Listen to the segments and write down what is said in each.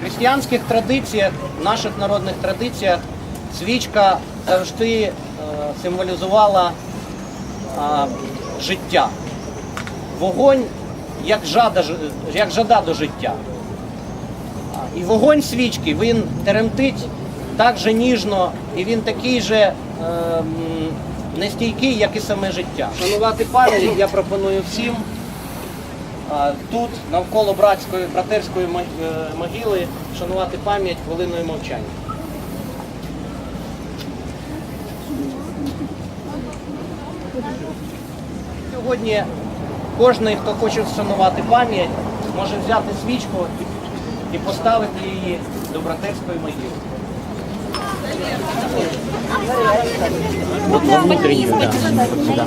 В християнських традиціях, в наших народних традиціях, свічка завжди е, символізувала життя. Вогонь як жада, як жада до життя. І вогонь свічки він теремтить так же ніжно, і він такий же е, нестійкий, як і саме життя. Шанувати пам'ять я пропоную всім тут, навколо братської, братерської е, могили, шанувати пам'ять хвилиною мовчання. Сьогодні кожен, хто хоче вшанувати пам'ять, може взяти свічку і поставити її до братерської могили. Внутреннюю, да. Вот сюда.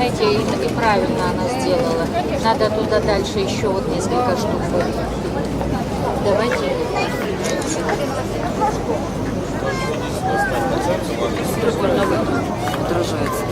знаете, и, и правильно она сделала. Надо туда дальше еще вот несколько штук. Давайте. Отражается.